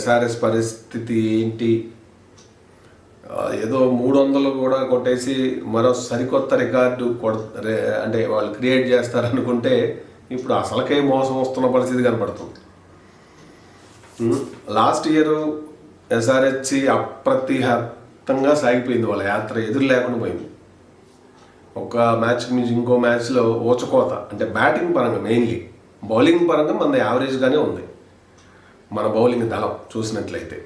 SRS పరిస్థితి ఏంటి? ఏదో మూడు వందలు కూడా కొట్టేసి మరో సరికొత్త రికార్డు కొడ అంటే వాళ్ళు క్రియేట్ చేస్తారనుకుంటే ఇప్పుడు అసలకే మోసం వస్తున్న పరిస్థితి కనపడుతుంది. లాస్ట్ ఇయర్ ఎస్ఆర్హెచ్ అప్రతిహతంగా సాగిపోయింది వాళ్ళ యాత్ర ఎదురు లేకుండా పోయింది. ఒక మ్యాచ్ నుంచి ఇంకో మ్యాచ్లో ఓచకోత అంటే బ్యాటింగ్ పరంగా మెయిన్లీ బౌలింగ్ పరంగా మన యావరేజ్గానే ఉంది. మన బౌలింగ్ దళం చూసినట్లయితే.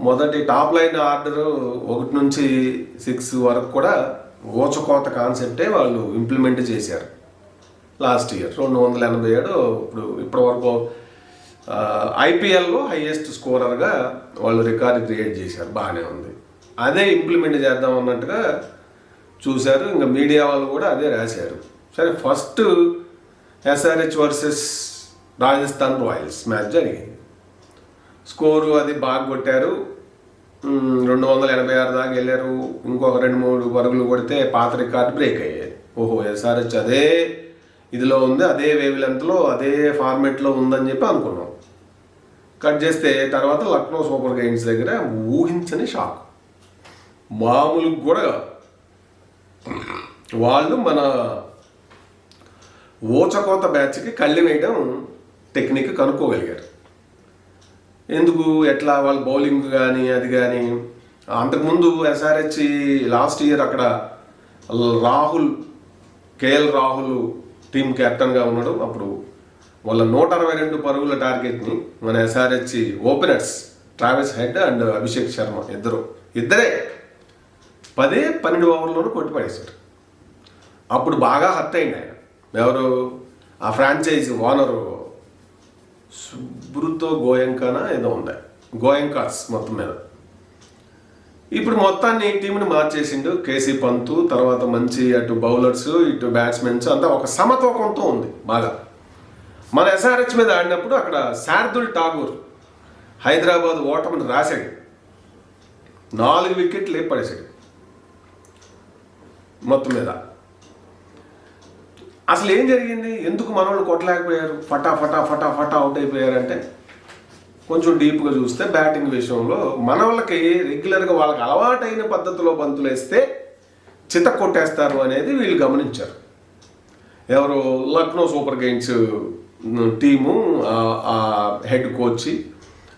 మొదటి టాప్ లైన్ ఆర్డర్ ఒకటి నుంచి సిక్స్ వరకు కూడా ఓచకోత కాన్సెప్టే వాళ్ళు ఇంప్లిమెంట్ చేశారు. లాస్ట్ ఇయర్ రెండు వందల ఎనభై ఏడు ఇప్పుడు ఇప్పటివరకు ఐపీఎల్లో హైయెస్ట్ స్కోరర్గా వాళ్ళు రికార్డు క్రియేట్ చేశారు. బాగానే ఉంది. అదే ఇంప్లిమెంట్ చేద్దాం అన్నట్టుగా చూశారు. ఇంకా మీడియా వాళ్ళు కూడా అదే రాశారు. సరే first SRH versus Rajasthan Royals match జరిగింది. స్కోరు అది బాగా కొట్టారు. రెండు వందల ఎనభై ఆరు దాకా వెళ్ళారు. ఇంకొక రెండు మూడు పరుగులు కొడితే పాత రికార్డు బ్రేక్ అయ్యాయి. ఓహో ఎస్ఆర్హెచ్ అదే ఇదిలో ఉంది అదే వేవ్ లెంత్లో అదే ఫార్మెట్లో ఉందని చెప్పి అనుకున్నాం. కట్ చేస్తే తర్వాత లక్నో సూపర్ గైన్స్ దగ్గర ఊహించని షాక్ మామూలు కూడా వాళ్ళు మన ఓచకోత బ్యాచ్కి కళ్ళి వేయడం టెక్నిక్ కనుక్కోగలిగారు ఎందుకు? ఎట్లా? వాళ్ళ బౌలింగ్ కానీ అది కానీ అంతకుముందు ఎస్ఆర్హెచ్ లాస్ట్ ఇయర్ అక్కడ రాహుల్ కేఎల్ రాహుల్ టీం కెప్టెన్గా ఉన్నాడు. అప్పుడు వాళ్ళ నూట అరవై రెండు పరుగుల టార్గెట్ని మన SRH openers Travis Head and Abhishek Sharma ఇద్దరు. ఇద్దరే పదే పన్నెండు ఓవర్లోనూ కొట్టిపడేశారు. అప్పుడు బాగా హర్ట్ అయింది ఆయన. ఎవరు? ఆ ఫ్రాంచైజ్ ఓనరు సుబ్రుతో గోయంకానా ఏదో ఉంది గోయంకాస్ మొత్తం మీద. ఇప్పుడు మొత్తాన్ని టీంని మార్చేసిండు కేసీ పంతు తర్వాత మంచి అటు బౌలర్స్ ఇటు బ్యాట్స్మెన్స్ అంతా ఒక సమతూకంతో ఉంది బాగా. మన ఎస్ఆర్హెచ్ మీద ఆడినప్పుడు అక్కడ శార్దుల్ ఠాగూర్ హైదరాబాద్ ఓటమిని రాశాడు. నాలుగు వికెట్లు పడేశాడు మొత్తం మీద. అసలు ఏం జరిగింది? ఎందుకు మనోళ్ళు కొట్టలేకపోయారు? ఫటా ఫటా ఫటా ఫటా అవుట్ అయిపోయారంటే కొంచెం డీప్గా చూస్తే బ్యాటింగ్ విషయంలో మన వాళ్ళకి రెగ్యులర్గా వాళ్ళకి అలవాటైన పద్ధతిలో బంతులు వేస్తే చిత కొట్టేస్తారు అనేది వీళ్ళు గమనించారు. ఎవరు లక్నో సూపర్ గేమ్స్ టీము ఆ- హెడ్ కోచ్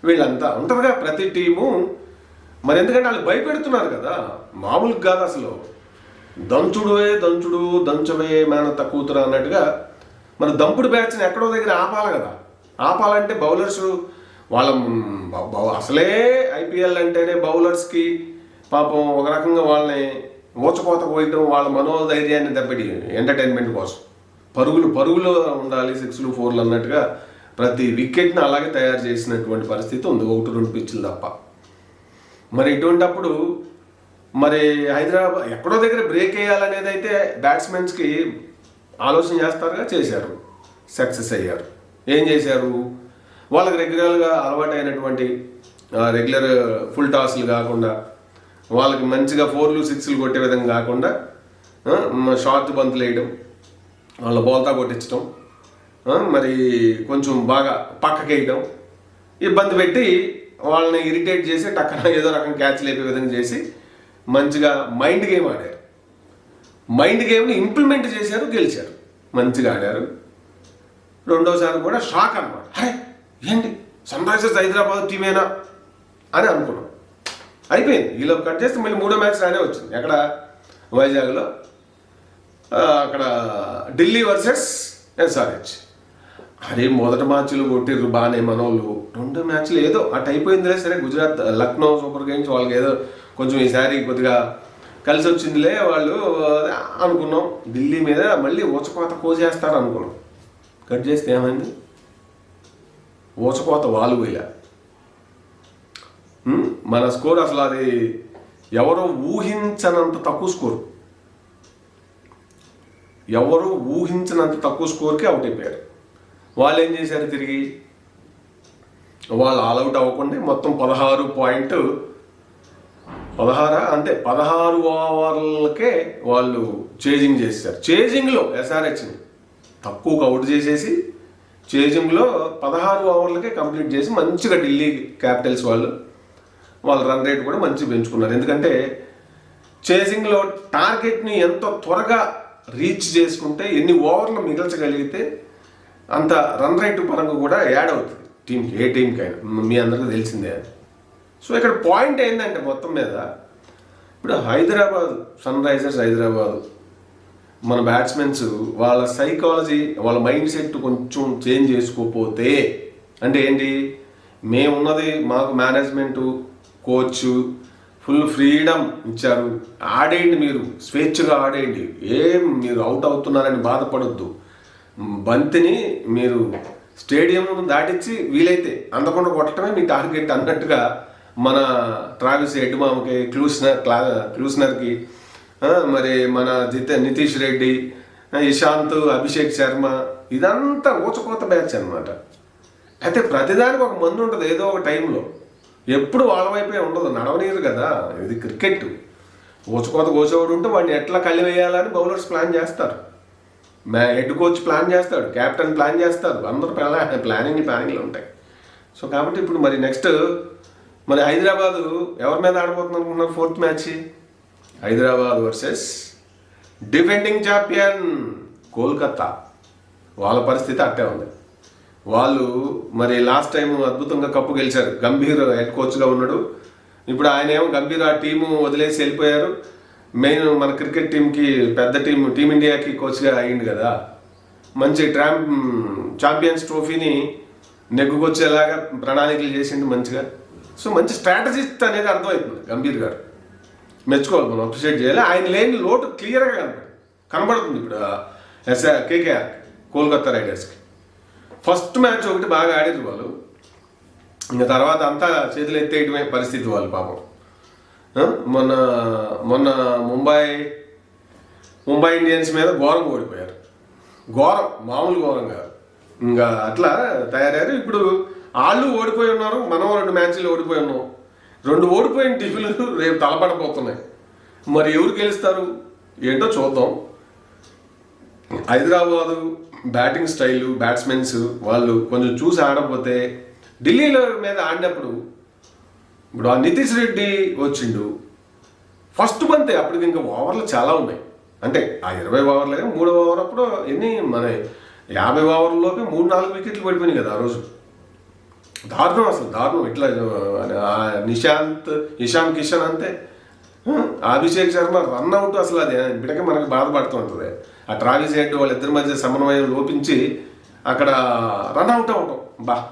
వీళ్ళంతా ఉంటారుగా ప్రతి టీము మరి ఎందుకంటే వాళ్ళు భయపెడుతున్నారు కదా? మామూలుగా కాదు అసలు. దంచుడువే దంచుడు దంచవే మేనత్త కూతురు అన్నట్టుగా మన దంపుడు బ్యాచ్ని ఎక్కడో దగ్గర ఆపాలి కదా. ఆపాలంటే బౌలర్స్ వాళ్ళ అసలే ఐపీఎల్ అంటేనే బౌలర్స్కి పాపం ఒక రకంగా వాళ్ళని ఊచకోత పోయటం వాళ్ళ మనోధైర్యాన్ని దెబ్బటి ఎంటర్టైన్మెంట్ కోసం. పరుగులు పరుగులు ఉండాలి సిక్స్లు ఫోర్లు అన్నట్టుగా ప్రతి వికెట్ని అలాగే తయారు చేసినటువంటి పరిస్థితి ఉంది. ఒకటి రెండు పిచ్చులు తప్ప. మరి ఇటువంటప్పుడు మరి హైదరాబాద్ ఎక్కడో దగ్గర బ్రేక్ వేయాలనేది అయితే బ్యాట్స్మెన్స్కి ఆలోచన చేస్తారుగా చేశారు. సక్సెస్ అయ్యారు. ఏం చేశారు? వాళ్ళకి రెగ్యులర్గా అలవాటైనటువంటి రెగ్యులర్ ఫుల్ టాస్లు కాకుండా వాళ్ళకి మంచిగా ఫోర్లు సిక్స్లు కొట్టే విధంగా కాకుండా షార్ట్ బంతులు వేయడం వాళ్ళ బోల్తా కొట్టించడం మరి కొంచెం బాగా పక్కకి వేయడం ఇబ్బంది పెట్టి వాళ్ళని ఇరిటేట్ చేసి టక్కన ఏదో రకం క్యాచ్ లేపే విధంగా చేసి మంచిగా మైండ్ గేమ్ ఆడారు. మైండ్ గేమ్ని ఇంప్లిమెంట్ చేశారు గెలిచారు. మంచిగా ఆడారు. రెండోసారి కూడా షాక్ అనమాట అరే ఏంటి? సన్ రైజర్స్ హైదరాబాద్ టీమేనా? అని అనుకున్నాం. అయిపోయింది. ఈలో కట్ చేస్తే మళ్ళీ మూడో మ్యాచ్ రానే వచ్చింది. ఎక్కడ? వైజాగ్లో. అక్కడ ఢిల్లీ వర్సెస్ ఎస్ఆర్హెచ్. అరే మొదటి మ్యాచ్లు కొట్టిర్రు బాగానే మనోళ్ళు. రెండు మ్యాచ్లు ఏదో అటు అయిపోయిందిలే సరే. గుజరాత్ లక్నో సూపర్ కింగ్స్ వాళ్ళకి ఏదో కొంచెం ఈసారి కొద్దిగా కలిసి వచ్చిందిలే వాళ్ళు అనుకున్నాం. ఢిల్లీ మీద మళ్ళీ ఊచకోత కోసేస్తారు అనుకున్నాం. కట్ చేస్తే ఏమైంది? ఊచకోత వాళ్ళు ఇలా మన స్కోర్ అసలు అది ఎవరు ఊహించనంత తక్కువ స్కోర్ ఎవరు ఊహించినంత తక్కువ స్కోర్కి అవుట్ అయిపోయారు. వాళ్ళు ఏం చేశారు తిరిగి? వాళ్ళు ఆల్అవుట్ అవ్వకుండా మొత్తం పదహారు పాయింట్ పదహారా అంతే పదహారు ఓవర్లకే వాళ్ళు చేజింగ్ చేశారు. చేజింగ్లో ఎస్ఆర్హెచ్ని తక్కువకు అవుట్ చేసేసి చేజింగ్లో పదహారు ఓవర్లకే కంప్లీట్ చేసి మంచిగా ఢిల్లీ క్యాపిటల్స్ వాళ్ళు వాళ్ళ రన్ రేట్ కూడా మంచిగా పెంచుకున్నారు. ఎందుకంటే చేజింగ్లో టార్గెట్ని ఎంత త్వరగా రీచ్ చేసుకుంటే ఎన్ని ఓవర్లు మిగల్చగలిగితే అంత రన్ రేట్ పరంగా కూడా యాడ్ అవుతుంది. టీంకి ఏ టీంకైనా మీ అందరికీ తెలిసిందే అని సో ఇక్కడ పాయింట్ ఏంటంటే మొత్తం మీద ఇప్పుడు హైదరాబాద్ సన్ రైజర్స్ హైదరాబాద్ మన బ్యాట్స్మెన్స్ వాళ్ళ సైకాలజీ వాళ్ళ మైండ్ సెట్ కొంచెం చేంజ్ చేసుకోకపోతే అంటే ఏంటి? మేమున్నది మాకు మేనేజ్మెంటు కోచ్ ఫుల్ ఫ్రీడమ్ ఇచ్చారు. ఆడేయండి మీరు స్వేచ్ఛగా ఆడేయండి. ఏం మీరు అవుట్ అవుతున్నారని బాధపడొద్దు. బంతిని మీరు స్టేడియం దాటించి వీలైతే అందకుండా కొట్టడమే మీ టార్గెట్ అన్నట్టుగా మన ట్రావిస్ ఎడ్మామకి క్లూస్నర్ క్లా క్లూస్నర్కి మరి మన జిత నితీష్ రెడ్డి ఇషాంత్ అభిషేక్ శర్మ ఇదంతా ఊచకోత బ్యాచ్ అనమాట అయితే ప్రతిదానికి ఒక మందు ఉంటుంది ఏదో ఒక టైంలో. ఎప్పుడు వాళ్ళ వైపే ఉండదు నడవనీరు కదా ఇది క్రికెట్. ఊచకోత కోసేవాడు ఉంటే వాడిని ఎట్లా కళ్ళి వేయాలని బౌలర్స్ ప్లాన్ చేస్తారు. మ్యా హెడ్ కోచ్ ప్లాన్ చేస్తాడు కెప్టెన్ ప్లాన్ చేస్తారు అందరూ ప్లానింగ్ ప్లానింగ్లు ఉంటాయి. సో కాబట్టి ఇప్పుడు మరి నెక్స్ట్ మరి హైదరాబాదు ఎవరి మీద ఆడబోతుంది అనుకుంటున్నారు fourth match? Hyderabad versus defending champion Kolkata. వాళ్ళ పరిస్థితి అట్టే ఉంది. వాళ్ళు మరి లాస్ట్ టైం అద్భుతంగా కప్పు గెలిచారు. గంభీర్ హెడ్ కోచ్గా ఉన్నాడు. ఇప్పుడు ఆయన ఏమో గంభీర్ ఆ టీము వదిలేసి వెళ్ళిపోయారు. మెయిన్ మన క్రికెట్ టీంకి పెద్ద టీం టీమిండియాకి కోచ్గా అయ్యింది కదా. మంచి ట్రామ్ ఛాంపియన్స్ ట్రోఫీని నెగ్గుకొచ్చేలాగా ప్రణాళికలు చేసిండు మంచిగా. సో మంచి స్ట్రాటజిస్ట్ అనేది అర్థమవుతుంది గంభీర్ గారు. మెచ్చుకోవాలి మనం అప్రిషియేట్ చేయాలి. ఆయన లేని లోటు క్లియర్గా కనపడుతుంది. కనబడుతుంది ఇప్పుడు ఎస్ఆర్ కేకేఆర్ కోల్కతా రైడర్స్కి ఫస్ట్ మ్యాచ్ ఒకటి బాగా ఆడారు వాళ్ళు. ఇంకా తర్వాత అంతా చేతులు ఎత్తేయడమే పరిస్థితి వాళ్ళు పాపం. మొన్న మొన్న ముంబై ముంబై ఇండియన్స్ మీద ఘోరం ఓడిపోయారు. ఘోరం మామూలు ఘోరం కాదు ఇంకా అట్లా తయారయ్యారు. ఇప్పుడు వాళ్ళు ఓడిపోయి ఉన్నారు మనం రెండు మ్యాచ్లు ఓడిపోయి ఉన్నాం. రెండు ఓడిపోయిన టీములు రేపు తలపడబోతున్నాయి. మరి ఎవరు గెలుస్తారు? ఏంటో చూద్దాం. హైదరాబాదు బ్యాటింగ్ స్టైలు బ్యాట్స్మెన్స్ వాళ్ళు కొంచెం చూసి ఆడకపోతే ఢిల్లీలో మీద ఆడినప్పుడు ఇప్పుడు ఆ నితీష్ రెడ్డి వచ్చిండు. ఫస్ట్ మంత్ అప్పటికి ఇంకా ఓవర్లు చాలా ఉన్నాయి. అంటే ఆ ఇరవై ఓవర్లే మూడో ఓవర్ అప్పుడు ఎన్ని మన యాభై ఓవర్లలోపే మూడు నాలుగు వికెట్లు పడిపోయినాయి కదా ఆ రోజు. దారుణం అసలు దారుణం. ఇట్లా నిశాంత్ ఇషాన్ కిషన్ అంతే అభిషేక్ శర్మ రన్ అవుట్ అసలు అది. బిడక మనకు బాధపడుతూ ఉంటుంది. ఆ ట్రావిస్ హెడ్ వాళ్ళిద్దరి మధ్య సమన్వయం లోపించి అక్కడ రన్ అవుట్ అవటం బా.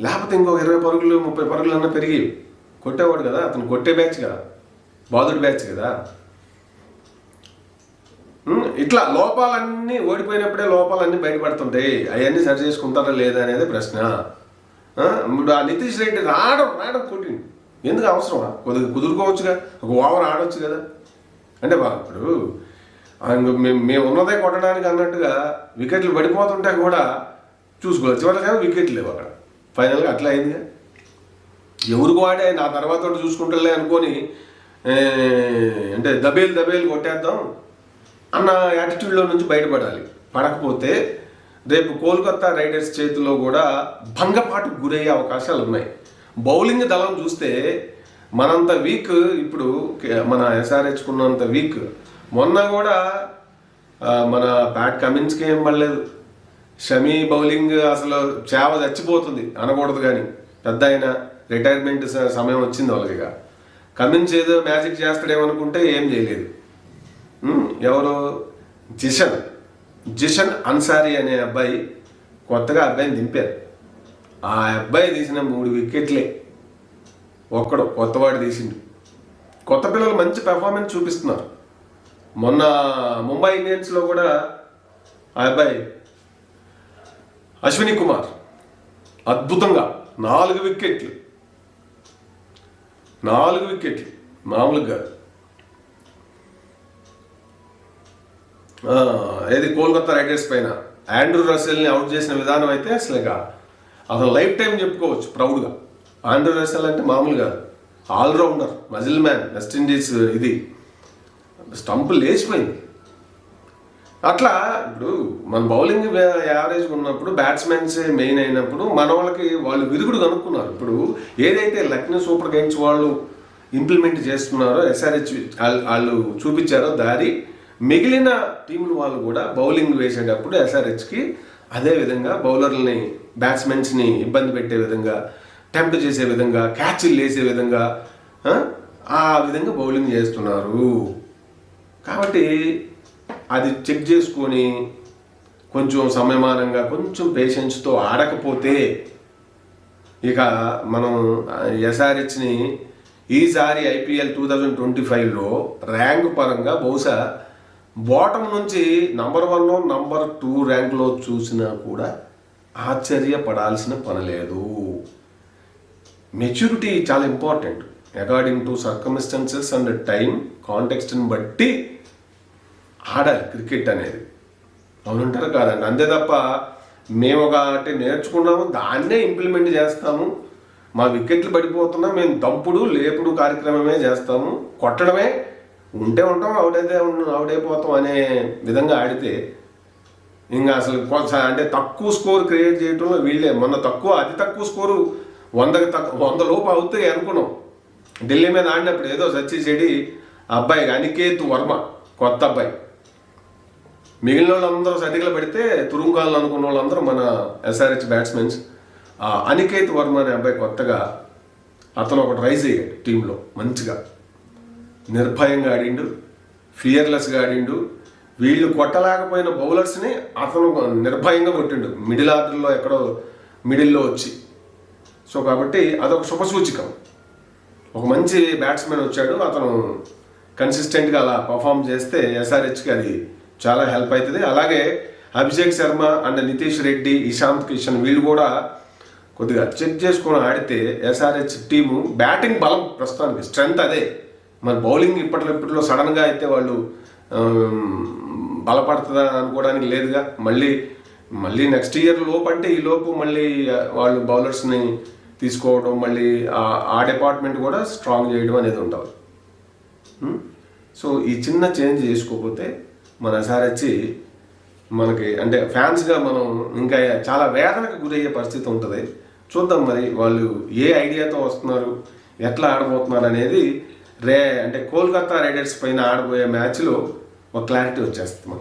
లేకపోతే ఇంకో ఇరవై పరుగులు ముప్పై పరుగులు అన్న పెరిగి కొట్టేవాడు కదా. అతను కొట్టే బ్యాచ్ కదా. బాదుడు బ్యాచ్ కదా. ఇట్లా లోపాలన్నీ ఓడిపోయినప్పుడే లోపాలన్నీ బయటపడుతుంటాయి. అవన్నీ సరి చేసుకుంటారా లేదా అనేది ప్రశ్న. ఇప్పుడు ఆ నితీష్ రెడ్డి రావడం రావడం కొట్టింది ఎందుకు అవసరమా? కొద్దిగా కుదురుకోవచ్చుగా. ఒక ఓవర్ ఆడవచ్చు కదా. అంటే వా- ఇప్పుడు మేము మేము ఉన్నదే కొట్టడానికి అన్నట్టుగా వికెట్లు పడిపోతుంటే కూడా చూసుకోవాలి. చివరి కానీ వికెట్లు లేవు అక్కడ. ఫైనల్గా అట్లా అయిందిగా ఎవరికి వాడే? నా తర్వాత చూసుకుంటలే అనుకొని అంటే దబేలు దబేలు కొట్టేద్దాం అన్న యాటిట్యూడ్లో నుంచి బయటపడాలి. పడకపోతే రేపు కోల్కతా రైడర్స్ చేతిలో కూడా భంగపాటుకు గురయ్యే అవకాశాలు ఉన్నాయి బౌలింగ్ దళం చూస్తే మనంత వీక్ ఇప్పుడు మన ఎస్ఆర్హెచ్కున్నంత వీక్. మొన్న కూడా మన ప్యాట్ కమిన్స్కి ఏం పడలేదు. షమీ బౌలింగ్ అసలు చేవ చచ్చిపోతుంది అనకూడదు కానీ. పెద్ద ఆయన రిటైర్మెంట్ స- సమయం వచ్చింది వాళ్ళకి ఇక. కమిన్స్ ఏదో మ్యాజిక్ చేస్తాడేమనుకుంటే ఏం చేయలేదు. ఎవరు? జిషన్ జిషన్ అన్సారీ అనే అబ్బాయి కొత్తగా అబ్బాయిని దింపారు. ఆ అబ్బాయి తీసిన మూడు వికెట్లే ఒక్కడు కొత్తవాడు తీసిండు. కొత్త పిల్లలు మంచి పెర్ఫార్మెన్స్ చూపిస్తున్నారు. మొన్న ముంబై ఇండియన్స్లో కూడా ఆ అబ్బాయి అశ్విని కుమార్ అద్భుతంగా నాలుగు వికెట్లు. నాలుగు వికెట్లు. మామూలుగా ఏది కోల్కతా రైడర్స్ పైన. ఆండ్రూ రసెల్ని అవుట్ చేసిన విధానం అయితే అసలు ఇక అసలు లైఫ్ టైం చెప్పుకోవచ్చు ప్రౌడ్గా. ఆండ్రూ రసెల్ అంటే మామూలుగా allrounder muscle man West Indies ఇది. స్టంప్ లేచిపోయింది. అట్లా ఇప్పుడు మన బౌలింగ్ యావరేజ్ ఉన్నప్పుడు బ్యాట్స్మెన్సే మెయిన్ అయినప్పుడు మన వాళ్ళకి వాళ్ళు విరుగుడు కనుక్కున్నారు. ఇప్పుడు ఏదైతే లక్నో సూపర్ కింగ్స్ వాళ్ళు ఇంప్లిమెంట్ చేస్తున్నారో ఎస్ఆర్హెచ్ వాళ్ళు చూపించారో దారి మిగిలిన టీంలు వాళ్ళు కూడా బౌలింగ్ వేసేటప్పుడు ఎస్ఆర్హెచ్కి అదే విధంగా బౌలర్లని బ్యాట్స్మెన్స్ని ఇబ్బంది పెట్టే విధంగా టెంప్ట్ చేసే విధంగా క్యాచ్లు వేసే విధంగా ఆ, ఆ విధంగా బౌలింగ్ చేస్తున్నారు. కాబట్టి అది చెక్ చేసుకొని కొంచెం సమయమానంగా కొంచెం పేషెన్స్తో ఆడకపోతే ఇక మనం ఎస్ఆర్హెచ్ని ఈసారి ఐపీఎల్ టూ థౌజండ్ ట్వంటీ ఫైవ్లో ర్యాంక్ పరంగా బహుశా బాటం నుంచి నంబర్ వన్ నంబర్ టూ ర్యాంక్లో చూసినా కూడా ఆశ్చర్యపడాల్సిన పని లేదు. మెచ్యూరిటీ చాలా important. According to circumstances and time కాంటెక్స్ట్ని బట్టి ఆడాలి క్రికెట్ అనేది. అవునంటారు కాదండి. అంతే తప్ప మేము అంటే నేర్చుకున్నాము దాన్నే ఇంప్లిమెంట్ చేస్తాము. మా వికెట్లు పడిపోతున్నా మేము దంపుడు లేపుడు కార్యక్రమమే చేస్తాము కొట్టడమే ఉంటే ఉంటాం అవుటైతే అయితే అనే విధంగా ఆడితే ఇంకా అసలు కొంత అంటే తక్కువ స్కోర్ క్రియేట్ చేయడంలో వీళ్ళే. మొన్న తక్కువ అతి తక్కువ స్కోరు వందకి తక్కువ వంద లోపు అవుతాయి అనుకున్నాం. ఢిల్లీ మీద ఆడినప్పుడు ఏదో సచ్చి చెడి అబ్బాయి అనికేత్ వర్మ కొత్త అబ్బాయి. మిగిలిన వాళ్ళందరూ సటికలు పెడితే తురుంగాలు అనుకున్న వాళ్ళందరూ మన ఎస్ఆర్హెచ్ బ్యాట్స్మెన్స్ అనికేత్ వర్మ అనే అబ్బాయి కొత్తగా అతను ఒకటి రైజ్ అయ్యాడు టీంలో మంచిగా. నిర్భయంగా ఆడిండు ఫియర్లెస్గా ఆడిండు. వీళ్ళు కొట్టలేకపోయిన బౌలర్స్ని అతను నిర్భయంగా కొట్టిండు. మిడిల్ ఆర్డర్లో ఎక్కడో మిడిల్లో వచ్చి. సో కాబట్టి అదొక శుభసూచికం ఒక మంచి బ్యాట్స్మెన్ వచ్చాడు. అతను కన్సిస్టెంట్గా అలా పర్ఫామ్ చేస్తే ఎస్ఆర్హెచ్కి అది చాలా హెల్ప్ అవుతుంది అలాగే అభిషేక్ శర్మ అండ్ నితీష్ రెడ్డి ఇషాంత్ కిషన్ వీళ్ళు కూడా కొద్దిగా చెక్ చేసుకొని ఆడితే ఎస్ఆర్హెచ్ టీము బ్యాటింగ్ బలం ప్రస్తుతానికి స్ట్రెంగ్త్ అదే. మరి బౌలింగ్ ఇప్పట్లో ఇప్పట్లో సడన్గా అయితే వాళ్ళు బలపడుతుందా అనుకోవడానికి లేదుగా. మళ్ళీ మళ్ళీ నెక్స్ట్ ఇయర్ లోపు అంటే ఈ లోపు మళ్ళీ వాళ్ళు బౌలర్స్ని తీసుకోవడం మళ్ళీ ఆ- ఆ డిపార్ట్మెంట్ కూడా స్ట్రాంగ్ చేయడం అనేది ఉంటుంది. సో ఈ చిన్న చేంజ్ చేసుకోకపోతే మన ఎస్ఆర్హెచ్ మనకి అంటే ఫ్యాన్స్గా మనం ఇంకా చాలా వేదనకు గురయ్యే పరిస్థితి ఉంటుంది. చూద్దాం మరి వాళ్ళు ఏ ఐడియాతో వస్తున్నారు ఎట్లా ఆడబోతున్నారు అనేది రే అంటే కోల్కతా రైడర్స్ పైన ఆడబోయే మ్యాచ్లో ఒక క్లారిటీ వచ్చేస్తుంది